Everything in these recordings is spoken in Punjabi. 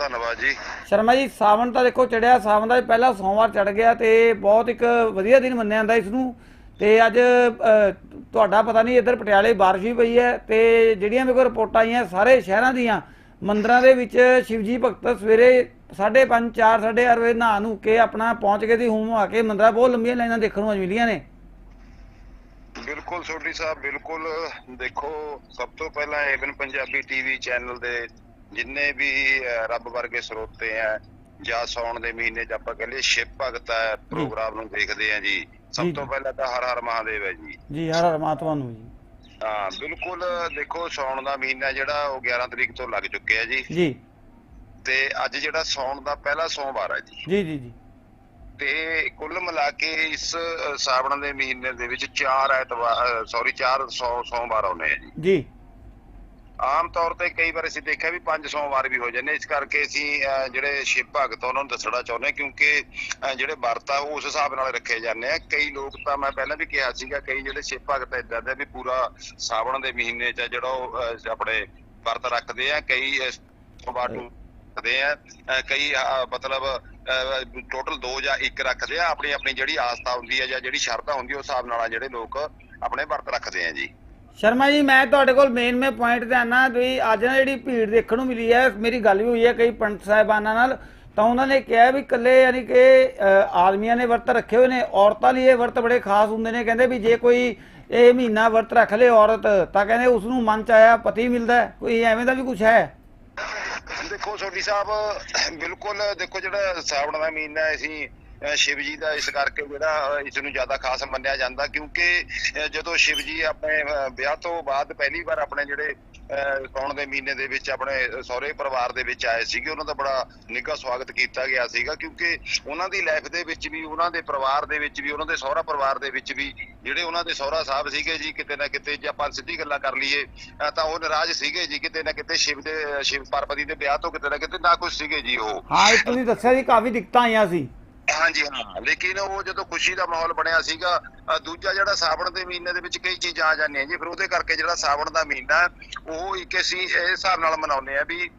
ਧੰਨਵਾਦ ਜੀ। ਸ਼ਰਮਾ ਜੀ ਸਾਵਣ ਤਾਂ ਦੇਖੋ ਚੜਿਆ ਸਾਵਣ ਦਾ ਪਹਿਲਾ ਸੋਮਵਾਰ ਚੜ ਗਿਆ ਤੇ ਬਹੁਤ ਇੱਕ ਵਧੀਆ ਦਿਨ ਮੰਨਿਆ ਜਾਂਦਾ ਇਸ ਨੂੰ ਤੇ ਅੱਜ ਤੁਹਾਡਾ ਪਤਾ ਨਹੀਂ ਇੱਧਰ ਪਟਿਆਲੇ ਬਾਰਿਸ਼ ਵੀ ਪਈ ਹੈ ਤੇ ਜਿਹੜੀਆਂ ਮੇਰੇ ਕੋਲ ਰਿਪੋਰਟਾਂ ਆਈਆਂ ਸਾਰੇ ਸ਼ਹਿਰਾਂ ਦੀਆਂ ਮੰਦਰਾਂ ਦੇ ਵਿੱਚ ਸ਼ਿਵਜੀ ਭਗਤ ਸਵੇਰੇ 5:30 4 4:30 ਵਜੇ ਨਹਾ ਨੂੰ ਕੇ ਆਪਣਾ ਪਹੁੰਚ ਗਏ ਦੀ ਹੂਮ ਆ ਕੇ ਮੰਦਰਾਂ ਬਹੁਤ ਲੰਬੀਆਂ ਲਾਈਨਾਂ ਦੇਖਣ ਨੂੰ ਅੱਜ ਮਿਲੀਆਂ ਨੇ। ਬਿਲਕੁਲ ਸੋਢੀ ਸਾਹਿਬ ਬਿਲਕੁਲ ਦੇਖੋ ਸਭ ਤੋਂ ਪਹਿਲਾਂ ਏਵਨ ਪੰਜਾਬੀ ਟੀਵੀ ਚੈਨਲ ਦੇ ਜਿੰਨੇ ਵੀ ਰੱਬ ਵਰਗੇ ਸਰੋਤੇ ਆ ਜਾਂ ਸੌਣ ਦੇ ਮਹੀਨੇ 'ਚ ਆਪਾਂ ਕਹਿੰਦੇ ਸ਼ਿਵ ਭਗਤ ਹੈ ਪ੍ਰੋਗਰਾਮ ਨੂੰ ਦੇਖਦੇ ਆ ਜੀ। ਸਭ ਤੋਂ। ਪਹਿਲਾਂ ਤਾਂ ਹਰ ਹਰ ਮਹਾਦੇਵ ਹੈ ਜੀ। ਜੀ ਹਰ ਹਰ ਮਾਤਮਾ ਨੂੰ ਜੀ। ਹਾਂ ਬਿਲਕੁਲ ਦੇਖੋ ਸੌਣ ਦਾ ਮਹੀਨਾ ਜਿਹੜਾ ਉਹ 11 ਤਰੀਕ ਤੋਂ ਲੱਗ ਚੁੱਕਿਆ ਜੀ। ਜੀ। ਤੇ ਅੱਜ ਜਿਹੜਾ ਸੌਣ ਦਾ ਪਹਿਲਾ ਸੋਮਵਾਰ ਹੈ ਜੀ। ਜੀ ਜੀ ਜੀ। ਤੇ ਕੁੱਲ ਮਿਲਾ ਕੇ ਇਸ ਸਾਵਣ ਦੇ ਮਹੀਨੇ ਦੇ ਵਿੱਚ ਚਾਰ ਐਤਵਾਰ ਸੌਰੀ ਚਾਰ ਸੌ ਸੋਮਵਾਰ ਆਉਨੇ ਆ ਜੀ। ਜੀ। ਆਮ ਤੌਰ ਤੇ ਕਈ ਵਾਰ ਅਸੀਂ ਦੇਖਿਆ ਵੀ ਪੰਜ ਸੋਮਵਾਰ ਵੀ ਹੋ ਜਾਂਦੇ ਇਸ ਕਰਕੇ ਅਸੀਂ ਜਿਹੜੇ ਸ਼ਿਵ ਭਗਤ ਉਹਨਾਂ ਨੂੰ ਦੱਸਣਾ ਚਾਹੁੰਦੇ ਹਾਂ ਕਿਉਂਕਿ ਜਿਹੜੇ ਵਰਤ ਉਸ ਹਿਸਾਬ ਨਾਲ ਰੱਖੇ ਜਾਂਦੇ ਆ। ਕਈ ਲੋਕ ਤਾਂ ਮੈਂ ਪਹਿਲਾਂ ਵੀ ਕਿਹਾ ਸੀਗਾ ਕਈ ਜਿਹੜੇ ਸ਼ਿਵ ਭਗਤ ਇਦਾਂ ਦੇ ਵੀ ਪੂਰਾ ਸਾਵਣ ਦੇ ਮਹੀਨੇ 'ਚ ਜਿਹੜਾ ਉਹ ਆਪਣੇ ਵਰਤ ਰੱਖਦੇ ਆ। ਕਈ ਨੂੰ ਰੱਖਦੇ ਆ। ਕਈ ਮਤਲਬ ਟੋਟਲ 2 ਜਾਂ 1 ਰੱਖਦੇ ਆ। ਆਪਣੀ ਆਪਣੀ ਜਿਹੜੀ ਆਸਥਾ ਹੁੰਦੀ ਹੈ ਜਾਂ ਜਿਹੜੀ ਸ਼ਰਧਾ ਹੁੰਦੀ ਉਸ ਹਿਸਾਬ ਨਾਲ ਜਿਹੜੇ ਲੋਕ ਆਪਣੇ ਵਰਤ ਰੱਖਦੇ ਆ ਜੀ। ਸ਼ਰਮਾ ਜੀ, ਮੈਂ ਤੁਹਾਡੇ ਕੋਲ ਮੇਨ ਮੇ ਪੁਆਇੰਟ ਤੇ ਆਨਾ, ਵੀ ਅੱਜ ਨਾ ਜਿਹੜੀ ਭੀੜ ਦੇਖਣ ਨੂੰ ਮਿਲੀ ਹੈ, ਮੇਰੀ ਗੱਲ ਵੀ ਹੋਈ ਹੈ, ਕਈ ਪੰਡਤ ਸਾਹਿਬਾਨਾਂ ਨਾਲ, ਤਾਂ ਉਹਨਾਂ ਨੇ ਕਿਹਾ ਵੀ ਇਕੱਲੇ ਯਾਨੀ ਕਿ ਆਦਮੀਆਂ ਨੇ ਵਰਤ ਰੱਖੇ ਹੋਏ ਨੇ, ਔਰਤਾਂ ਲਈ ਇਹ ਵਰਤ ਬੜੇ ਖਾਸ ਹੁੰਦੇ ਨੇ, ਕਹਿੰਦੇ ਵੀ ਜੇ ਕੋਈ ਇਹ ਮਹੀਨਾ ਵਰਤ ਰੱਖ ਲੇ ਔਰਤ, ਤਾਂ ਕਹਿੰਦੇ ਉਸ ਨੂੰ ਮਨ ਚ ਆਇਆ ਪਤੀ ਮਿਲਦਾ ਕੋਈ ਐਵੇਂ ਦਾ ਵੀ ਕੁਝ ਹੈ? ਦੇਖੋ, ਸੋਢੀ ਸਾਹਿਬ, ਬਿਲਕੁਲ ਦੇਖੋ ਜਿਹੜਾ ਸਾਵਣ ਦਾ ਮਹੀਨਾ ਅਸੀਂ ਸ਼ਿਵ ਜੀ ਦਾ ਇਸ ਕਰਕੇ ਜਿਹੜਾ ਅਹ ਇਸ ਨੂੰ ਜ਼ਿਆਦਾ ਖਾਸ ਮੰਨਿਆ ਜਾਂਦਾ ਕਿਉਂਕਿ ਜਦੋਂ ਸ਼ਿਵ ਜੀ ਆਪਣੇ ਵਿਆਹ ਤੋਂ ਬਾਅਦ ਪਹਿਲੀ ਵਾਰ ਆਪਣੇ ਜਿਹੜੇ, ਅਹ ਦੇ ਮਹੀਨੇ ਦੇ ਵਿੱਚ ਆਪਣੇ ਸਹੁਰੇ ਪਰਿਵਾਰ ਦੇ ਵਿੱਚ ਆਏ ਸੀਗੇ, ਉਹਨਾਂ ਦਾ ਬੜਾ ਨਿੱਘਾ ਸਵਾਗਤ ਕੀਤਾ ਗਿਆ ਸੀਗਾ ਕਿਉਂਕਿ ਉਹਨਾਂ ਦੀ ਲਾਈਫ ਦੇ ਵਿੱਚ ਵੀ, ਉਹਨਾਂ ਦੇ ਪਰਿਵਾਰ ਦੇ ਵਿੱਚ ਵੀ, ਉਹਨਾਂ ਦੇ ਸਹੁਰਾ ਪਰਿਵਾਰ ਦੇ ਵਿੱਚ ਵੀ ਜਿਹੜੇ ਉਹਨਾਂ ਦੇ ਸਹੁਰਾ ਸਾਹਿਬ ਸੀਗੇ ਜੀ, ਕਿਤੇ ਨਾ ਕਿਤੇ ਜੇ ਆਪਾਂ ਸਿੱਧੀ ਗੱਲਾਂ ਕਰ ਲਈਏ ਤਾਂ ਉਹ ਨਾਰਾਜ਼ ਸੀਗੇ ਜੀ, ਕਿਤੇ ਨਾ ਕਿਤੇ ਸ਼ਿਵ ਦੇ, ਸ਼ਿਵ ਪਾਰਵਤੀ ਦੇ ਵਿਆਹ ਤੋਂ ਕਿਤੇ ਨਾ ਕਿਤੇ ਨਾ ਕੁਝ ਸੀਗੇ ਜੀ ਉਹ। ਹਾਂ, ਇੱਕ ਤੁਸੀਂ ਦੱਸਿਆ ਜੀ ਕਾਫੀ ਦਿੱਕਤਾਂ ਆਈਆਂ ਸੀ। ਹਾਂਜੀ, ਹਾਂ। ਲੇਕਿਨ ਉਹ ਜਦੋਂ ਖੁਸ਼ੀ ਦਾ ਮਾਹੌਲ ਬਣਿਆ ਸੀਗਾ ਦੂਜਾ ਜਿਹੜਾ ਸਾਵਣ ਦੇ ਮਹੀਨੇ ਦੇ ਵਿੱਚ ਕਈ ਚੀਜ਼ਾਂ ਆ ਜਾਂਦੀਆਂ ਜੀ, ਫਿਰ ਉਹਦੇ ਕਰਕੇ ਜਿਹੜਾ ਸਾਵਣ ਦਾ ਮਹੀਨਾ, ਉਹ ਇੱਕ ਅਸੀਂ ਇਹ ਹਿਸਾਬ ਨਾਲ ਮਨਾਉਂਦੇ ਆ ਵੀ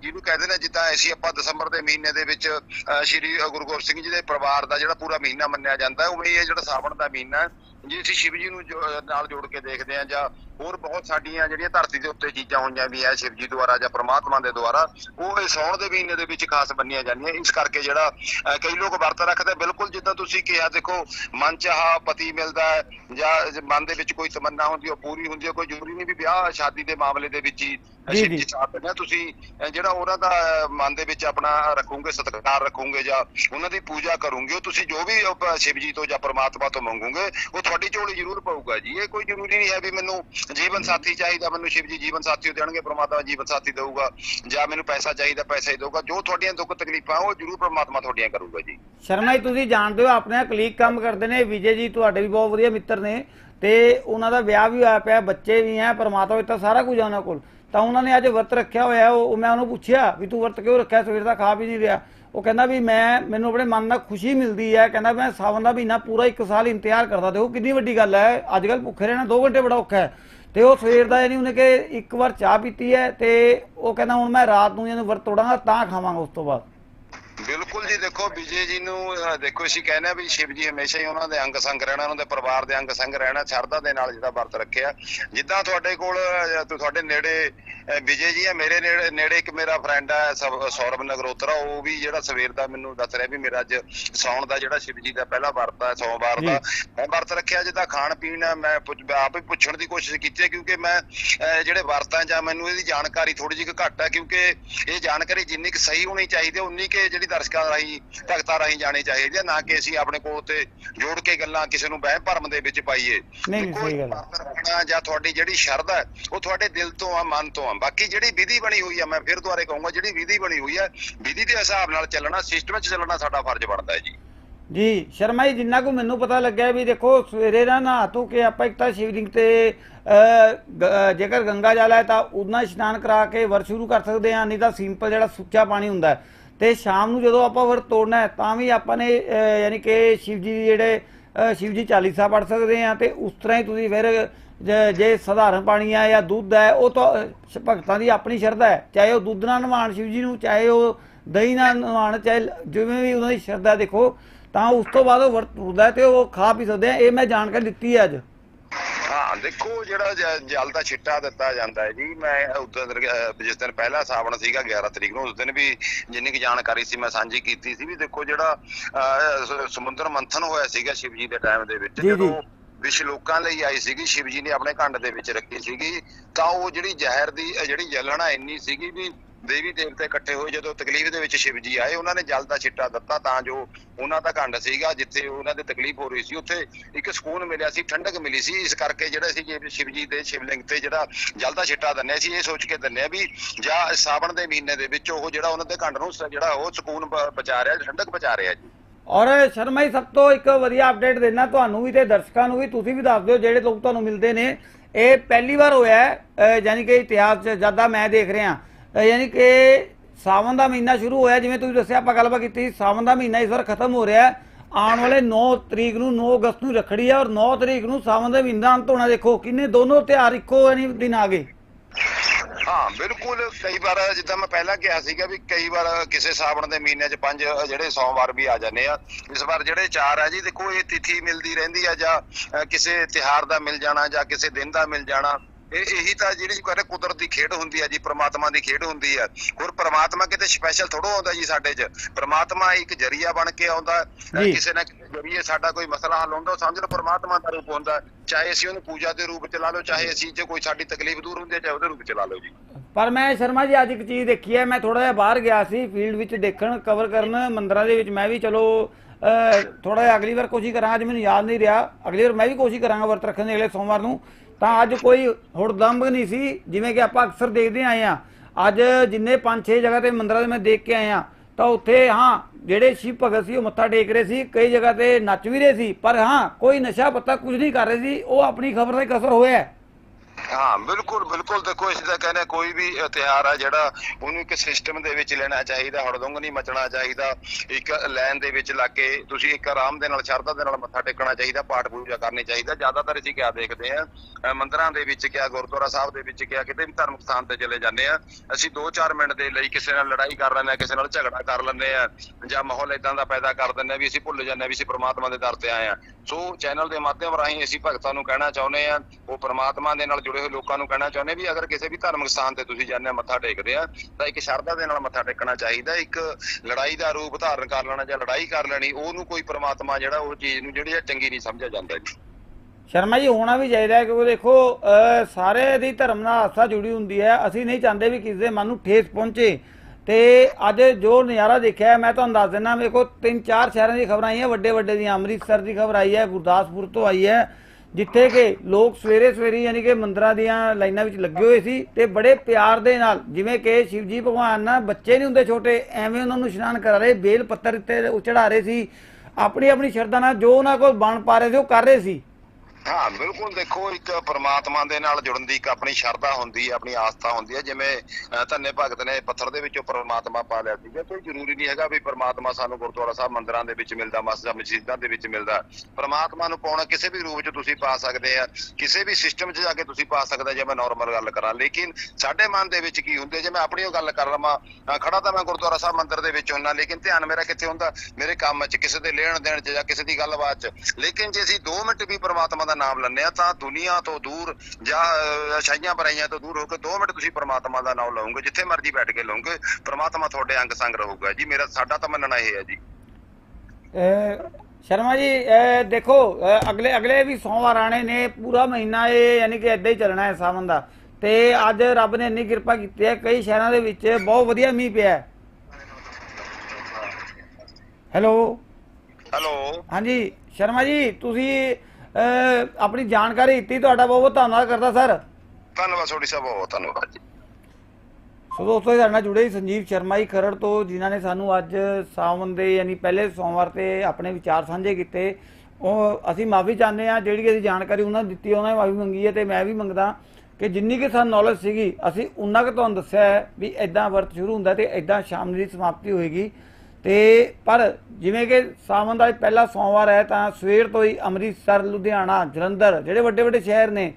ਜਿਹਨੂੰ ਕਹਿੰਦੇ ਨੇ ਜਿੱਦਾਂ ਅਸੀਂ ਆਪਾਂ ਦਸੰਬਰ ਦੇ ਮਹੀਨੇ ਦੇ ਵਿੱਚ ਅ, ਸ਼੍ਰੀ ਗੁਰੂ ਗੋਬਿੰਦ ਸਿੰਘ ਜੀ ਦੇ ਪਰਿਵਾਰ ਦਾ ਜਿਹੜਾ ਪੂਰਾ ਮਹੀਨਾ ਮੰਨਿਆ ਜਾਂਦਾ ਉਵੇਂ ਇਹ ਜਿਹੜਾ ਸਾਵਣ ਦਾ ਮਹੀਨਾ ਹੈ, ਜੇ ਅਸੀਂ ਸ਼ਿਵ ਜੀ ਨੂੰ ਨਾਲ ਜੋੜ ਕੇ ਦੇਖਦੇ ਹਾਂ ਜਾਂ ਹੋਰ ਬਹੁਤ ਸਾਡੀਆਂ ਜਿਹੜੀਆਂ ਧਰਤੀ ਦੇ ਉੱਤੇ ਚੀਜ਼ਾਂ ਹੋਈਆਂ ਵੀ ਹੈ ਸ਼ਿਵ ਜੀ ਦੁਆਰਾ ਜਾਂ ਪ੍ਰਮਾਤਮਾ ਦੇ ਦੁਆਰਾ ਉਹ ਇਹ ਸੌਣ ਦੇ ਮਹੀਨੇ ਦੇ ਵਿੱਚ ਖਾਸ ਮੰਨੀਆਂ ਜਾਂਦੀਆਂ। ਇਸ ਕਰਕੇ ਜਿਹੜਾ ਅਹ ਕਈ ਲੋਕ ਵਰਤ ਰੱਖਦੇ ਬਿਲਕੁਲ ਜਿੱਦਾਂ ਤੁਸੀਂ ਕਿਹਾ ਦੇਖੋ ਮਨ ਚਾਹਾ ਪਤੀ ਮਿਲਦਾ ਹੈ ਜਾਂ ਮਨ ਦੇ ਵਿੱਚ ਕੋਈ ਤਮੰਨਾ ਹੁੰਦੀ ਉਹ ਪੂਰੀ ਹੁੰਦੀ ਹੈ ਕੋਈ ਜ਼ਰੂਰੀ ਨਹੀਂ ਵੀ ਵਿਆਹ ਸ਼ਾਦੀ ਦੇ ਮਾਮਲੇ ਦੇ ਵਿੱਚ ਹੀ ਜੀ, ਸ਼ਿਵ ਜੀ। ਸਾਥ ਦੇਣਾ ਤੁਸੀਂ ਜਿਹੜਾ ਉਹਨਾਂ ਦਾ ਮਨ ਦੇ ਵਿੱਚ ਆਪਣਾ ਰੱਖੋਗੇ ਸਤਿਕਾਰ ਰੱਖੋਗੇ ਜਾਂ ਉਹਨਾਂ ਦੀ ਪੂਜਾ ਕਰੋਗੇ ਤੁਸੀਂ ਜੋ ਵੀ ਸ਼ਿਵ ਜੀ ਤੋਂ ਜਾਂ ਪ੍ਰਮਾਤਮਾ ਤੋਂ ਮੰਗੋਗੇ ਉਹ ਤੁਹਾਡੀ ਝੋਲੀ ਜ਼ਰੂਰ ਪਊਗਾ ਜੀ। ਇਹ ਕੋਈ ਜ਼ਰੂਰੀ ਨਹੀਂ ਹੈ ਵੀ ਮੈਨੂੰ ਜੀਵਨ ਸਾਥੀ ਚਾਹੀਦਾ ਮੈਨੂੰ ਸ਼ਿਵ ਜੀ ਜੀਵਨ ਸਾਥੀ ਦੇਣਗੇ ਪ੍ਰਮਾਤਮਾ ਜੀਵਨ ਸਾਥੀ ਦੇਊਗਾ ਜਾਂ ਮੈਨੂੰ ਪੈਸਾ ਚਾਹੀਦਾ ਪੈਸਾ ਹੀ ਦੇਊਗਾ। ਜੋ ਤੁਹਾਡੀਆਂ ਦੁੱਖ ਤਕਲੀਫਾਂ ਉਹ ਜ਼ਰੂਰ ਪ੍ਰਮਾਤਮਾ ਤੁਹਾਡੀਆਂ ਕਰੂਗਾ ਜੀ। ਸ਼ਰਮਾ ਜੀ ਤੁਸੀਂ ਜਾਣਦੇ ਹੋ ਆਪਣੇ ਕਲੀਗ ਕੰਮ ਕਰਦੇ ਨੇ ਵਿਜੇ ਜੀ ਤੁਹਾਡੇ ਵੀ ਬਹੁਤ ਵਧੀਆ ਮਿੱਤਰ ਨੇ ਤੇ ਉਹਨਾਂ ਦਾ ਵਿਆਹ ਵੀ ਹੋਇਆ ਪਿਆ ਬੱਚੇ ਵੀ ਹੈ ਪਰਮਾਤਮਾ ਤਾਂ ਸਾਰਾ ਕੁਝ ਆ ਉਹਨਾਂ ਕੋਲ। ਤਾਂ ਉਹਨਾਂ ਨੇ ਅੱਜ ਵਰਤ ਰੱਖਿਆ ਹੋਇਆ ਉਹ ਮੈਂ ਉਹਨੂੰ ਪੁੱਛਿਆ ਵੀ ਤੂੰ ਵਰਤ ਕਿਉਂ ਰੱਖਿਆ, ਸਵੇਰ ਦਾ ਖਾ ਵੀ ਨਹੀਂ ਰਿਹਾ। ਉਹ ਕਹਿੰਦਾ ਵੀ ਮੈਂ ਮੈਨੂੰ ਆਪਣੇ ਮਨ ਨਾਲ ਖੁਸ਼ੀ ਮਿਲਦੀ ਹੈ। ਕਹਿੰਦਾ ਮੈਂ ਸਾਵਨ ਦਾ ਮਹੀਨਾ ਪੂਰਾ ਇੱਕ ਸਾਲ ਇੰਤਜ਼ਾਰ ਕਰਦਾ। ਦੇਖੋ ਕਿੰਨੀ ਵੱਡੀ ਗੱਲ ਹੈ। ਅੱਜ ਕੱਲ ਭੁੱਖੇ ਰਹਿਣਾ 2 ਘੰਟੇ ਬੜਾ ਔਖਾ ਹੈ। ਤੇ ਉਹ ਸਵੇਰ ਦਾ ਯਾਨੀ ਉਹਨੇ ਕਿ ਇੱਕ ਵਾਰ ਚਾਹ ਪੀਤੀ ਹੈ ਤੇ ਉਹ ਕਹਿੰਦਾ ਹੁਣ ਮੈਂ ਰਾਤ ਨੂੰ ਇਹਨੂੰ ਵਰਤ ਤੋੜਾਂਗਾ, ਤਾਂ ਖਾਵਾਂਗਾ ਉਸ ਤੋਂ ਬਾਅਦ। ਬਿਲਕੁਲ ਜੀ ਦੇਖੋ ਵਿਜੇ ਜੀ ਨੂੰ ਦੇਖੋ ਅਸੀਂ ਕਹਿੰਦੇ ਆ ਵੀ ਸ਼ਿਵ ਜੀ ਹਮੇਸ਼ਾ ਹੀ ਉਹਨਾਂ ਦੇ ਅੰਗ ਸੰਗ ਰਹਿਣਾ ਉਹਨਾਂ ਦੇ ਪਰਿਵਾਰ ਦੇ ਅੰਗ ਸੰਗ ਰਹਿਣਾ ਸ਼ਰਧਾ ਦੇ ਨਾਲ ਜਿਹੜਾ ਵਰਤ ਰੱਖਿਆ। ਜਿੱਦਾਂ ਤੁਹਾਡੇ ਕੋਲ ਤੁਹਾਡੇ ਨੇੜੇ ਵਿਜੇ ਜੀ ਆ ਮੇਰੇ ਨੇੜੇ ਨੇੜੇ ਇੱਕ ਮੇਰਾ ਫਰੈਂਡ ਸਵ- ਸੌਰਵ ਨਗਰੋਤਰਾ ਉਹ ਵੀ ਜਿਹੜਾ ਸਵੇਰ ਦਾ ਮੈਨੂੰ ਦੱਸ ਰਿਹਾ ਵੀ ਮੇਰਾ ਅੱਜ ਸੌਣ ਦਾ ਜਿਹੜਾ ਸ਼ਿਵ ਜੀ ਦਾ ਪਹਿਲਾ ਵਰਤ ਹੈ ਸੋਮਵਾਰ ਦਾ ਮੈਂ ਵਰਤ ਰੱਖਿਆ ਜਿੱਦਾਂ ਖਾਣ ਪੀਣ ਮੈਂ ਆਪ ਹੀ ਪੁੱਛਣ ਦੀ ਕੋਸ਼ਿਸ਼ ਕੀਤੀ ਕਿਉਂਕਿ ਮੈਂ ਜਿਹੜੇ ਵਰਤਾਂ ਜਾਂ ਮੈਨੂੰ ਇਹਦੀ ਜਾਣਕਾਰੀ ਥੋੜੀ ਜਿਹੀ ਘੱਟ ਹੈ ਕਿਉਂਕਿ ਇਹ ਜਾਣਕਾਰੀ ਜਿੰਨੀ ਕੁ ਸਹੀ ਹੋਣੀ ਚਾਹੀਦੀ ਹੈ ਉਨੀ ਕਿ ਜਿਹੜੀ ਦਰਸ਼ਕਾਂ ਰਾਹੀਂ ਭਗਤਾਂ ਰਾਹੀਂ ਜਾਣੀ ਚਾਹੀਦੀ ਹੈ ਨਾ ਕਿ ਅਸੀਂ ਆਪਣੇ ਕੋਲ ਤੇ ਜੋੜ ਕੇ ਗੱਲਾਂ ਕਿਸੇ ਨੂੰ ਵਹਿਮ ਭਰਮ ਦੇ ਵਿੱਚ ਪਾਈਏ। ਨਹੀਂ, ਸਹੀ ਗੱਲ ਰੱਖਣਾ ਜਾਂ ਤੁਹਾਡੀ ਜਿਹੜੀ ਸ਼ਰਧਾ ਹੈ ਉਹ ਤੁਹਾਡੇ ਦਿਲ ਤੋਂ ਆ ਮਨ ਤੋਂ ਆ। ਬਾਕੀ ਜਿਹੜੀ ਵਿਧੀ ਬਣੀ ਹੋਈ ਆ ਮੈਂ ਫਿਰ ਦੁਬਾਰੇ ਕਹੂੰਗਾ ਜਿਹੜੀ ਵਿਧੀ ਬਣੀ ਹੋਈ ਹੈ ਵਿਧੀ ਦੇ ਹਿਸਾਬ ਨਾਲ ਚੱਲਣਾ ਸਿਸਟਮ ਵਿੱਚ ਚੱਲਣਾ ਸਾਡਾ ਫਰਜ਼ ਬਣਦਾ ਹੈ ਜੀ। ਜੀ ਸ਼ਰਮਾ ਜੀ ਜਿੰਨਾ ਕੋ ਮੈਨੂੰ ਪਤਾ ਲੱਗਿਆ ਵੀ ਦੇਖੋ ਸਵੇਰੇ ਨਾ ਨਹਾ ਧੋ ਕੇ ਆਪਾਂ ਇੱਕ ਤਾਂ ਸ਼ਿਵਲਿੰਗ ਤੇ ਜੇਕਰ ਗੰਗਾ ਜਲ ਹੈ ਤਾਂ ਉਹਦਾ ਇਸ਼ਨਾਨ ਕਰਾ ਕੇ ਵਰ ਸ਼ੁਰੂ ਕਰ ਸਕਦੇ ਹਾਂ ਨਹੀਂ ਤਾਂ ਸਿੰਪਲ ਜਿਹੜਾ ਸੁੱਚਾ ਪਾਣੀ ਹੁੰਦਾ ਹੈ। ਤੇ ਸ਼ਾਮ ਨੂੰ ਜਦੋਂ ਆਪਾਂ ਵਰ ਤੋੜਨਾ ਹੈ ਤਾਂ ਵੀ ਆਪਾਂ ਨੇ ਯਾਨੀ ਕਿ ਸ਼ਿਵ ਜੀ ਦੇ ਜਿਹੜੇ ਅ, ਸ਼ਿਵ ਜੀ ਚਾਲੀਸਾ ਪੜ ਸਕਦੇ ਆ ਤੇ ਉਸ ਤਰ੍ਹਾਂ ਹੀ ਤੁਸੀਂ ਫਿਰ ਜੇ- ਜੇ ਸਧਾਰਨ ਪਾਣੀ ਹੈ ਜਾਂ ਦੁੱਧ ਹੈ ਉਹ ਤਾਂ ਭਗਤਾਂ ਦੀ ਆਪਣੀ ਸ਼ਰਧਾ ਹੈ। ਚਾਹੇ ਉਹ ਦੁੱਧ ਨਾਲ ਨਵਾਣ ਸ਼ਿਵ ਜੀ ਨੂੰ ਚਾਹੇ ਉਹ ਦਹੀਂ ਨਾਲ ਨਵਾਣ ਚਾਹੇ ਜਿਵੇਂ ਵੀ ਉਹਨਾਂ ਦੀ ਸ਼ਰਧਾ ਦੇਖੋ ਤਾਂ ਉਸ ਤੋਂ ਬਾਅਦ ਉਹ ਵਰਤ ਹੁੰਦਾ ਹੈ ਤੇ ਉਹ ਖਾ ਪੀ ਸਕਦੇ ਆ। ਇਹ ਮੈਂ ਜਾਣਕਾਰੀ ਦਿੱਤੀ ਹੈ ਅੱਜ। ਹਾਂ ਦੇਖੋ ਜਿਹੜਾ ਜਲ ਦਾ ਛਿੱਟਾ ਦਿੱਤਾ ਜਾਂਦਾ ਹੈ ਜੀ ਮੈਂ ਉਦੋਂ ਜਿਸ ਦਿਨ ਪਹਿਲਾ ਸਾਵਣ ਸੀਗਾ 11 ਤਰੀਕ ਨੂੰ ਉਸ ਦਿਨ ਵੀ ਜਿੰਨੀ ਕੁ ਜਾਣਕਾਰੀ ਸੀ ਮੈਂ ਸਾਂਝੀ ਕੀਤੀ ਸੀ ਵੀ ਦੇਖੋ ਜਿਹੜਾ ਸਮੁੰਦਰ ਮੰਥਨ ਹੋਇਆ ਸੀਗਾ ਸ਼ਿਵ ਜੀ ਦੇ ਟਾਈਮ ਦੇ ਵਿੱਚ। ਜਦੋਂ ਵਿਸ਼ ਲੋਕਾਂ ਲਈ ਆਈ ਸੀਗੀ ਸ਼ਿਵ ਜੀ ਨੇ ਆਪਣੇ ਘੰਡ ਦੇ ਵਿੱਚ ਰੱਖੀ ਸੀਗੀ ਤਾਂ ਉਹ ਜਿਹੜੀ ਜ਼ਹਿਰ ਦੀ ਜਿਹੜੀ ਜਲਣਾ ਇੰਨੀ ਸੀਗੀ ਵੀ ਦੇਵੀ ਦੇਵਤੇ ਇਕੱਠੇ ਹੋਏ ਜਦੋਂ ਤਕਲੀਫ ਦੇ ਵਿੱਚ ਸ਼ਿਵ ਜੀ ਆਏ ਉਹਨਾਂ ਨੇ ਜਲ ਦਾ ਛਿੱਟਾ ਦਿੱਤਾ ਤਾਂ ਜੋ ਉਹਨਾਂ ਦਾ ਘੰਡ ਸੀਗਾ ਜਿੱਥੇ ਉਹਨਾਂ ਦੇ ਤਕਲੀਫ ਹੋ ਰਹੀ ਸੀ। ਉੱਥੇ ਇੱਕ ਸਕੂਨ ਮਿਲਿਆ ਸੀ ਠੰਡਕ ਮਿਲੀ ਸੀ। ਇਸ ਕਰਕੇ ਜਿਹੜਾ ਸੀ ਜੇ ਸ਼ਿਵ ਜੀ ਦੇ ਸ਼ਿਵਲਿੰਗ ਤੇ ਜਿਹੜਾ ਜਲ ਦਾ ਛਿੱਟਾ ਦਿੰਨੇ ਸੀ ਇਹ ਸੋਚ ਕੇ ਦਿੰਨੇ ਵੀ ਜਾਂ ਸਾਵਣ ਦੇ ਮਹੀਨੇ ਦੇ ਵਿੱਚ ਉਹ ਜਿਹੜਾ ਉਹਨਾਂ ਦੇ ਘੰਡ ਨੂੰ ਜਿਹੜਾ ਉਹ ਸਕੂਨ ਬਚਾ ਰਿਹਾ ਠੰਡਕ ਬਚਾ ਰਿਹਾ ਜੀ। ਔਰ ਸ਼ਰਮਾ ਜੀ ਸਭ ਤੋਂ ਇੱਕ ਵਧੀਆ ਅਪਡੇਟ ਦੇਣਾ ਤੁਹਾਨੂੰ ਵੀ ਤੇ ਦਰਸ਼ਕਾਂ ਨੂੰ ਵੀ ਤੁਸੀਂ ਵੀ ਦੱਸ ਦਿਓ ਜਿਹੜੇ ਲੋਕ ਤੁਹਾਨੂੰ ਮਿਲਦੇ ਨੇ। ਇਹ ਪਹਿਲੀ ਵਾਰ ਹੋਇਆ ਹੈ, ਯਾਨੀ ਕਿ ਇਤਿਹਾਸ 'ਚ ਜ਼ਿਆਦਾ ਮੈਂ ਦੇਖ ਰਿਹਾ। ਯਾਨੀ ਕਿ ਸਾਵਨ ਦਾ ਮਹੀਨਾ ਸ਼ੁਰੂ ਹੋਇਆ, ਜਿਵੇਂ ਤੁਸੀਂ ਦੱਸਿਆ, ਆਪਾਂ ਗੱਲਬਾਤ ਕੀਤੀ ਸਾਵਨ ਦਾ ਮਹੀਨਾ ਇਸ ਵਾਰ ਖਤਮ ਹੋ ਰਿਹਾ ਆਉਣ ਵਾਲੇ 9 ਤਰੀਕ ਨੂੰ 9 ਅਗਸਤ ਨੂੰ ਰੱਖੜੀ ਹੈ ਔਰ 9 ਤਰੀਕ ਨੂੰ ਸਾਵਨ ਦਾ ਮਹੀਨਾ ਅੰਤ ਹੋਣਾ ਦੇਖੋ, ਕਿੰਨੇ ਦੋਨੋਂ ਤਿਉਹਾਰ ਇੱਕੋ ਯਾਨੀ ਦਿਨ ਆ ਗਏ। ਹਾਂ, ਬਿਲਕੁਲ ਕਈ ਵਾਰ ਜਿੱਦਾਂ ਮੈਂ ਪਹਿਲਾਂ ਕਿਹਾ ਸੀਗਾ ਵੀ ਕਈ ਵਾਰ ਕਿਸੇ ਸਾਵਣ ਦੇ ਮਹੀਨੇ 'ਚ ਪੰਜ ਜਿਹੜੇ ਸੋਮਵਾਰ ਵੀ ਆ ਜਾਂਦੇ ਆ। ਇਸ ਵਾਰ ਜਿਹੜੇ ਚਾਰ ਆ ਜੀ, ਦੇਖੋ, ਇਹ ਤਿਥੀ ਮਿਲਦੀ ਰਹਿੰਦੀ ਆ ਜਾਂ ਕਿਸੇ ਤਿਹਾਰ ਦਾ ਮਿਲ ਜਾਣਾ ਜਾਂ ਕਿਸੇ ਦਿਨ ਦਾ ਮਿਲ ਜਾਣਾ। ਇਹ ਇਹੀ ਤਾਂ ਜਿਹੜੀ ਕਹਿੰਦੇ ਕੁਦਰਤ ਦੀ ਖੇਡ ਹੁੰਦੀ ਆ ਜੀ ਪ੍ਰਮਾਤਮਾ ਦੀ ਖੇਡ ਹੁੰਦੀ ਆ। ਹੋਰ ਪ੍ਰਮਾਤਮਾ ਕਿਤੇ ਸਪੈਸ਼ਲ ਥੋੜੋ ਆਉਂਦਾ ਜੀ ਸਾਡੇ 'ਚ। ਪ੍ਰਮਾਤਮਾ ਇੱਕ ਜਰੀਆ ਬਣ ਕੇ ਆਉਂਦਾ। ਕਿਸੇ ਨਾ ਕਿਸੇ ਜਰੀਏ ਸਾਡਾ ਕੋਈ ਮਸਲਾ ਹੱਲ ਹੁੰਦਾ ਉਹ ਸਮਝ ਲਓ ਪ੍ਰਮਾਤਮਾ ਦਾ ਰੂਪ ਹੁੰਦਾ। ਚਾਹੇ ਅਸੀਂ ਉਹਨੂੰ ਪੂਜਾ ਦੇ ਰੂਪ ਚ ਲਾ ਲਓ ਚਾਹੇ ਅਸੀਂ ਜੇ ਕੋਈ ਸਾਡੀ ਤਕਲੀਫ ਦੂਰ ਹੁੰਦੀ ਹੈ ਚਾਹੇ ਉਹਦੇ ਰੂਪ ਚ ਲਾ ਲਓ ਜੀ। ਪਰ ਮੈਂ ਸ਼ਰਮਾ ਜੀ ਅੱਜ ਇੱਕ ਚੀਜ਼ ਦੇਖੀ ਹੈ ਮੈਂ ਥੋੜਾ ਜਿਹਾ ਬਾਹਰ ਗਿਆ ਸੀ ਫੀਲਡ ਵਿੱਚ ਦੇਖਣ ਕਵਰ ਕਰਨ ਮੰਦਰਾਂ ਦੇ ਵਿੱਚ। ਮੈਂ ਵੀ ਚਲੋ ਥੋੜਾ ਜਿਹਾ ਅਗਲੀ ਵਾਰ ਕੋਸ਼ਿਸ਼ ਕਰਾਂਗਾ ਅੱਜ ਮੈਨੂੰ ਯਾਦ ਨਹੀਂ ਰਿਹਾ। ਅਗਲੀ ਵਾਰ ਮੈਂ ਵੀ ਕੋਸ਼ਿਸ਼ ਕਰਾਂਗਾ ਵਰਤ ਰੱਖਣ ਦੇ ਅਗਲੇ ਸੋਮਵਾਰ ਨੂੰ। ਤਾਂ ਅੱਜ ਕੋਈ ਹੁੜਦੰਬ ਨਹੀਂ ਸੀ, ਜਿਵੇਂ ਕਿ ਆਪਾਂ ਅਕਸਰ ਦੇਖਦੇ ਆਏ ਆ ਅੱਜ ਜਿੰਨੇ 5-6 ਜਗ੍ਹਾ ਤੇ ਮੰਦਰਾਂ ਦੇ ਮੈਂ ਦੇਖ ਕੇ ਆਏ ਆ ਤਾਂ ਉੱਥੇ ਹਾਂ, ਜਿਹੜੇ ਸ਼ਿਵ ਭਗਤ ਸੀ, ਉਹ ਮੱਥਾ ਟੇਕ ਰਹੇ ਸੀ, ਕਈ ਜਗ੍ਹਾ ਤੇ ਨੱਚ ਵੀ ਰਹੇ ਸੀ, ਪਰ ਹਾਂ, ਕੋਈ ਨਸ਼ਾ ਪੱਤਾ ਕੁਝ ਨਹੀਂ ਕਰ ਰਹੇ ਸੀ, ਉਹ ਆਪਣੀ ਖਬਰ 'ਤੇ ਕਸਰ ਹੋਇਆ। ਹਾਂ, ਬਿਲਕੁਲ ਬਿਲਕੁਲ ਦੇਖੋ, ਇਸ ਦਾ ਕਹਿੰਦੇ ਕੋਈ ਵੀ ਤਿਉਹਾਰ ਆ ਜਿਹੜਾ ਉਹਨੂੰ ਇੱਕ ਸਿਸਟਮ ਦੇ ਵਿੱਚ ਲੈਣਾ ਚਾਹੀਦਾ, ਹੜਦੰਗ ਨਹੀਂ ਮਚਣਾ ਚਾਹੀਦਾ, ਇੱਕ ਲਾਈਨ ਦੇ ਵਿੱਚ ਲੱਗ ਕੇ ਤੁਸੀਂ ਇੱਕ ਆਰਾਮ ਦੇ ਨਾਲ, ਸ਼ਰਧਾ ਦੇ ਨਾਲ ਮੱਥਾ ਟੇਕਣਾ ਚਾਹੀਦਾ, ਪਾਠ ਪੂਜਾ ਕਰਨੀ ਚਾਹੀਦਾ, ਜ਼ਿਆਦਾਤਰ ਅਸੀਂ ਕਿਆ ਦੇਖਦੇ ਆ ਅਹ ਦੇ ਵਿੱਚ ਕਿਆ, ਗੁਰਦੁਆਰਾ ਸਾਹਿਬ ਦੇ ਵਿੱਚ ਕਿਆ, ਕਿਤੇ ਵੀ ਧਾਰਮਿਕ ਸਥਾਨ ਤੇ ਚਲੇ ਜਾਂਦੇ ਆ, ਅਸੀਂ 2-4 ਮਿੰਟ ਦੇ ਲਈ ਕਿਸੇ ਨਾਲ ਲੜਾਈ ਕਰ ਲੈਂਦੇ ਆ, ਕਿਸੇ ਨਾਲ ਝਗੜਾ ਕਰ ਲੈਂਦੇ ਆ, ਜਾਂ ਮਾਹੌਲ ਇਦਾਂ ਦਾ ਪੈਦਾ ਕਰ ਦਿੰਦੇ ਆ ਵੀ ਅਸੀਂ ਭੁੱਲ ਜਾਂਦੇ ਆ ਵੀ ਅਸੀਂ ਪ੍ਰਮਾਤਮਾ ਦੇ ਦਰ ਤੇ ਆਏ ਆ। ਸੋ ਚੈਨਲ ਦੇ ਮਾਧਿਅਮ ਰਾਹੀਂ ਅਸੀਂ ਭਗਤਾਂ ਨੂੰ ਕਹਿਣਾ ਚਾਹੁੰਦੇ ਆ, ਉਹ ਪ੍ਰਮਾਤਮਾ ਦੇ ਨਾਲ ਜੁੜੇ ਹੋਏ ਲੋਕਾਂ ਨੂੰ ਕਹਿਣਾ ਚਾਹੁੰਦੇ ਵੀ ਅਗਰ ਕਿਸੇ ਵੀ ਧਾਰਮਿਕ ਸਥਾਨ ਤੇ ਤੁਸੀਂ ਜਾਂਦੇ ਆ ਮੱਥਾ ਟੇਕਦੇ ਆ, ਤਾਂ ਇੱਕ ਸ਼ਰਧਾ ਦੇ ਨਾਲ ਮੱਥਾ ਟੇਕਣਾ ਚਾਹੀਦਾ ਇੱਕ ਲੜਾਈ ਦਾ ਰੂਪ ਧਾਰਨ ਕਰ ਲੈਣਾ ਜਾਂ ਲੜਾਈ ਕਰ ਲੈਣੀ, ਉਹਨੂੰ ਕੋਈ ਪ੍ਰਮਾਤਮਾ ਜਿਹੜਾ, ਉਹ ਚੀਜ਼ ਨੂੰ ਜਿਹੜੀ ਚੰਗੀ ਨਹੀਂ ਸਮਝਿਆ ਜਾਂਦਾ ਜੀ। ਸ਼ਰਮਾ ਜੀ, ਹੋਣਾ ਵੀ ਚਾਹੀਦਾ ਹੈ, ਕਿਉਂਕਿ ਦੇਖੋ ਸਾਰੇ ਦੀ ਧਰਮ ਨਾਲ ਆਸਥਾ ਜੁੜੀ ਹੁੰਦੀ ਹੈ। ਅਸੀਂ ਨਹੀਂ ਚਾਹੁੰਦੇ ਵੀ ਕਿਸੇ ਦੇ ਮਨ ਨੂੰ ਠੇਸ ਪਹੁੰਚੇ। ਤੇ ਅੱਜ ਜੋ ਨਜ਼ਾਰਾ ਦੇਖਿਆ ਮੈਂ ਤੁਹਾਨੂੰ ਦੱਸ ਦਿੰਦਾ, ਵੇਖੋ, ਤਿੰਨ ਚਾਰ ਸ਼ਹਿਰਾਂ ਦੀ ਖਬਰਾਂ ਆਈਆਂ ਵੱਡੇ ਵੱਡੇ ਦੀਆਂ, ਅੰਮ੍ਰਿਤਸਰ ਦੀ ਖਬਰ ਆਈ ਹੈ, ਗੁਰਦਾਸਪੁਰ ਤੋਂ ਆਈ ਹੈ। ਜਿੱਥੇ ਕਿ ਲੋਕ ਸਵੇਰੇ ਸਵੇਰੇ ਯਾਨੀ ਕਿ ਮੰਦਰਾਂ ਦੀਆਂ ਲਾਈਨਾਂ ਵਿੱਚ ਲੱਗੇ ਹੋਏ ਸੀ ਤੇ ਬੜੇ ਪਿਆਰ ਦੇ ਨਾਲ, ਜਿਵੇਂ ਕਿ ਸ਼ਿਵ ਜੀ ਭਗਵਾਨ ਨਾ ਬੱਚੇ ਨਹੀਂ ਹੁੰਦੇ ਛੋਟੇ, ਐਵੇਂ ਉਹਨਾਂ ਨੂੰ ਇਸ਼ਨਾਨ ਕਰਾ ਰਹੇ, ਬੇਲ ਪੱਤਰ ਤੇ ਚੜਾ ਰਹੇ ਸੀ, ਆਪਣੀ ਆਪਣੀ ਸ਼ਰਧਾ ਨਾਲ ਜੋ ਉਹਨਾਂ ਕੋਲ ਬਣ ਪਾ ਰਹੇ ਸੀ, ਉਹ ਕਰ ਰਹੇ ਸੀ। ਹਾਂ, ਬਿਲਕੁਲ ਦੇਖੋ, ਇੱਕ ਪਰਮਾਤਮਾ ਦੇ ਨਾਲ ਜੁੜਨ ਦੀ ਇੱਕ ਆਪਣੀ ਸ਼ਰਧਾ ਹੁੰਦੀ ਹੈ, ਆਪਣੀ ਆਸਥਾ ਹੁੰਦੀ ਹੈ, ਜਿਵੇਂ ਧੰਨੇ ਭਗਤ ਨੇ ਪੱਥਰ ਦੇ ਵਿੱਚੋਂ ਪ੍ਰਮਾਤਮਾ ਪਾ ਲਿਆ ਸੀਗਾ। ਕੋਈ ਜ਼ਰੂਰੀ ਨਹੀਂ ਹੈਗਾ ਵੀ ਪ੍ਰਮਾਤਮਾ ਸਾਨੂੰ ਗੁਰਦੁਆਰਾ ਸਾਹਿਬ ਮੰਦਿਰਾਂ ਦੇ ਵਿੱਚ ਮਿਲਦਾ, ਮਸਜਿਦਾਂ ਮਸਜਿਦਾਂ ਦੇ ਵਿੱਚ ਮਿਲਦਾ। ਪਰਮਾਤਮਾ ਨੂੰ ਪਾਉਣਾ ਕਿਸੇ ਵੀ ਰੂਪ 'ਚ ਤੁਸੀਂ ਪਾ ਸਕਦੇ ਆ, ਕਿਸੇ ਵੀ ਸਿਸਟਮ 'ਚ ਜਾ ਕੇ ਤੁਸੀਂ ਪਾ ਸਕਦੇ, ਜੇ ਮੈਂ ਨਾਰਮਲ ਗੱਲ ਕਰਾਂ। ਲੇਕਿਨ ਸਾਡੇ ਮਨ ਦੇ ਵਿੱਚ ਕੀ ਹੁੰਦੇ, ਜੇ ਮੈਂ ਆਪਣੀ ਉਹ ਗੱਲ ਕਰ ਲਵਾਂ ਖੜਾ ਤਾਂ ਮੈਂ ਗੁਰਦੁਆਰਾ ਸਾਹਿਬ ਮੰਦਿਰ ਦੇ ਵਿੱਚ ਹੁੰਨਾ ਲੇਕਿਨ ਧਿਆਨ ਮੇਰਾ ਕਿੱਥੇ ਹੁੰਦਾ? ਮੇਰੇ ਕੰਮ 'ਚ, ਕਿਸੇ ਦੇ ਲੈਣ ਦੇਣ 'ਚ ਜਾਂ ਕਿਸੇ ਦੀ ਗੱਲਬਾਤ 'ਚ। ਲੇਕਿਨ ਜੇ ਅਸੀਂ 2 ਮਿੰਟ ਵੀ ਪ੍ਰਮਾਤਮਾ ਦਾ ਨਾਮ ਲੈਂਦੇ ਆ ਤਾਂ ਦੁਨੀਆ ਤੋਂ ਦੂਰ ਜਾਂ ਅਛਾਈਆਂ ਬਰਾਈਆਂ ਤੋਂ ਦੂਰ ਹੋ ਕੇ 2 ਮਿੰਟ ਤੁਸੀਂ ਪ੍ਰਮਾਤਮਾ ਦਾ ਨਾਮ ਲਓਗੇ ਜਿੱਥੇ ਮਰਜ਼ੀ ਬੈਠ ਕੇ ਲਓਗੇ ਪ੍ਰਮਾਤਮਾ ਤੁਹਾਡੇ ਅੰਗ ਸੰਗ ਰਹੂਗਾ ਜੀ। ਮੇਰਾ ਸਾਡਾ ਤਾਂ ਮੰਨਣਾ ਇਹ ਹੈ ਜੀ। ਸ਼ਰਮਾ ਜੀ ਦੇਖੋ ਅਗਲੇ ਅਗਲੇ ਵੀ ਸੋਮਵਾਰ ਆਣੇ ਨੇ ਪੂਰਾ ਮਹੀਨਾ ਇਹ ਯਾਨੀ ਕਿ ਏਦਾਂ ਹੀ ਚੱਲਣਾ ਹੈ ਸਾਵਨ ਦਾ। ਤੇ ਅੱਜ ਰੱਬ ਨੇ ਇੰਨੀ ਕਿਰਪਾ ਕੀਤੀ ਹੈ ਕਈ ਸ਼ਹਿਰਾਂ ਦੇ ਵਿੱਚ ਬਹੁਤ ਵਧੀਆ ਮੀਂਹ ਪਿਆ ਹੈ। ਹੈਲੋ। ਹੈਲੋ। ਹਾਂਜੀ ਸ਼ਰਮਾ ਜੀ ਤੁਸੀਂ ਆਪਣੀ ਜਾਣਕਾਰੀ ਦਿੱਤੀ ਤੁਹਾਡਾ ਬਹੁਤ ਬਹੁਤ ਧੰਨਵਾਦ ਕਰਦਾ ਸਰ। ਧੰਨਵਾਦ ਸੋਢੀ ਸਾਹਿਬ ਬਹੁਤ ਧੰਨਵਾਦ ਜੀ। ਸੋ ਦੋਸਤੋ ਸਾਡੇ ਨਾਲ ਜੁੜੇ ਸੰਜੀਵ ਸ਼ਰਮਾ ਜੀ ਖਰੜ ਤੋਂ ਜਿਨ੍ਹਾਂ ਨੇ ਸਾਨੂੰ ਅੱਜ ਸਾਵਨ ਦੇ ਯਾਨੀ ਪਹਿਲੇ ਸੋਮਵਾਰ ਤੇ ਆਪਣੇ ਵਿਚਾਰ ਸਾਂਝੇ ਕੀਤੇ। ਉਹ ਅਸੀਂ ਮਾਫੀ ਚਾਹੁੰਦੇ ਆ ਜਿਹੜੀ ਅਸੀਂ ਜਾਣਕਾਰੀ ਉਹਨਾਂ ਨੂੰ ਦਿੱਤੀ ਉਹਨਾਂ ਨੇ ਮਾਫੀ ਮੰਗੀ ਹੈ ਤੇ ਮੈਂ ਵੀ ਮੰਗਦਾ ਕਿ ਜਿੰਨੀ ਕਿ ਸਾਨੂੰ ਨੌਲੇਜ ਸੀਗੀ ਅਸੀਂ ਉਨਾ ਕੁ ਤੁਹਾਨੂੰ ਦੱਸਿਆ ਵੀ ਐਦਾਂ ਵਰਤ ਸ਼ੁਰੂ ਹੁੰਦਾ ਤੇ ਐਦਾਂ ਸ਼ਾਮ ਦੀ ਸਮਾਪਤੀ ਹੋਏਗੀ। ਤੇ ਪਰ ਜਿਵੇਂ ਕਿ ਸਾਵਨ ਦਾ ਇਹ ਪਹਿਲਾ ਸੋਮਵਾਰ ਹੈ, ਤਾਂ ਸਵੇਰ ਤੋਂ ਹੀ ਅੰਮ੍ਰਿਤਸਰ, ਲੁਧਿਆਣਾ, ਜਲੰਧਰ ਜਿਹੜੇ ਵੱਡੇ ਵੱਡੇ ਸ਼ਹਿਰ ਨੇ,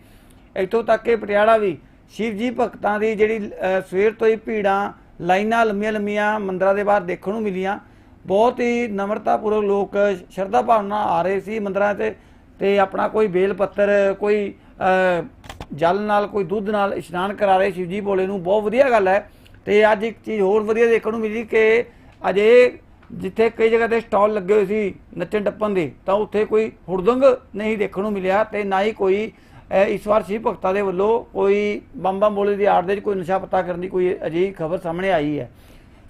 ਇੱਥੋਂ ਤੱਕ ਕਿ ਪਟਿਆਲਾ ਵੀ ਸ਼ਿਵ ਜੀ ਭਗਤਾਂ ਦੀ ਜਿਹੜੀ ਸਵੇਰ ਤੋਂ ਹੀ ਭੀੜਾਂ, ਲਾਈਨਾਂ ਲੰਮੀਆਂ ਲੰਮੀਆਂ ਮੰਦਰਾਂ ਦੇ ਬਾਹਰ ਦੇਖਣ ਨੂੰ ਮਿਲੀਆਂ। ਬਹੁਤ ਹੀ ਨਮਰਤਾਪੂਰਵਕ ਲੋਕ ਸ਼ਰਧਾ ਭਾਵਨਾ ਆ ਰਹੇ ਸੀ ਮੰਦਰਾਂ ਤੇ ਤੇ ਆਪਣਾ ਕੋਈ ਬੇਲ ਪੱਤਰ, ਕੋਈ ਜਲ ਨਾਲ, ਕੋਈ ਦੁੱਧ ਨਾਲ ਇਸ਼ਨਾਨ ਕਰਾ ਰਹੇ ਸ਼ਿਵਜੀ ਬੋਲੇ ਨੂੰ। ਬਹੁਤ ਵਧੀਆ ਗੱਲ ਹੈ। ਤੇ ਅੱਜ ਇੱਕ ਚੀਜ਼ ਹੋਰ ਵਧੀਆ ਦੇਖਣ ਨੂੰ ਮਿਲੀ ਕਿ ਅਜੇ ਜਿੱਥੇ ਕਈ ਜਗ੍ਹਾ ਤੇ ਸਟਾਲ ਲੱਗੇ ਹੋਏ ਸੀ ਨੱਚਣ ਟੱਪਣ ਦੇ, ਤਾਂ ਉੱਥੇ ਕੋਈ ਹੁੜਦੰਗ ਨਹੀਂ ਦੇਖਣ ਨੂੰ ਮਿਲਿਆ ਤੇ ਨਾ ਹੀ ਕੋਈ ਇਸ ਵਾਰ ਸ਼ਿਵ ਭਗਤਾਂ ਦੇ ਵੱਲੋਂ ਕੋਈ ਬੰਮ ਬੰਮ ਦੀ ਆੜ ਦੇ ਵਿੱਚ ਕੋਈ ਨਸ਼ਾ ਪਤਾ ਕਰਨ ਦੀ ਕੋਈ ਅਜਿਹੀ ਖਬਰ ਸਾਹਮਣੇ ਆਈ ਹੈ।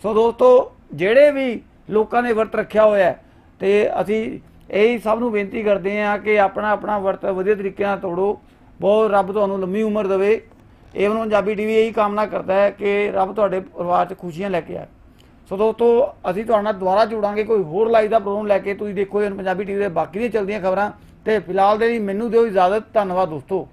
ਸੋ ਦੋਸਤੋ, ਜਿਹੜੇ ਵੀ ਲੋਕਾਂ ਨੇ ਵਰਤ ਰੱਖਿਆ ਹੋਇਆ ਹੈ, ਤੇ ਅਸੀਂ ਇਹ ਸਭ ਨੂੰ ਬੇਨਤੀ ਕਰਦੇ ਹਾਂ ਕਿ ਆਪਣਾ ਆਪਣਾ ਵਰਤ ਵਧੀਆ ਤਰੀਕੇ ਨਾਲ ਤੋੜੋ, ਬਹੁਤ ਰੱਬ ਤੁਹਾਨੂੰ ਲੰਮੀ ਉਮਰ ਦੇਵੇ। ਏਵਨ ਪੰਜਾਬੀ ਟੀਵੀ ਇਹੀ ਕਾਮਨਾ ਕਰਦਾ ਹੈ ਕਿ ਰੱਬ ਤੁਹਾਡੇ ਪਰਿਵਾਰ 'ਚ ਖੁਸ਼ੀਆਂ ਲੈ ਕੇ ਆਏ ਸੋ ਦੋਸਤੋ, ਅਸੀਂ ਤੁਹਾਡੇ ਨਾਲ ਦੁਬਾਰਾ ਜੁੜਾਂਗੇ, ਕੋਈ ਹੋਰ ਲਾਈਵ ਦਾ ਪ੍ਰੋਗਰਾਮ ਲੈ ਕੇ। ਤੁਸੀਂ ਦੇਖੋ, ਇਹ ਪੰਜਾਬੀ ਟੀਵੀ ਦੇ ਬਾਕੀ ਦੀਆਂ ਚੱਲਦੀਆਂ ਖਬਰਾਂ। ਤੇ ਫਿਲਹਾਲ ਦੇ ਲਈ ਮੈਨੂੰ ਦਿਓ ਇਜਾਜ਼ਤ। ਧੰਨਵਾਦ ਦੋਸਤੋ।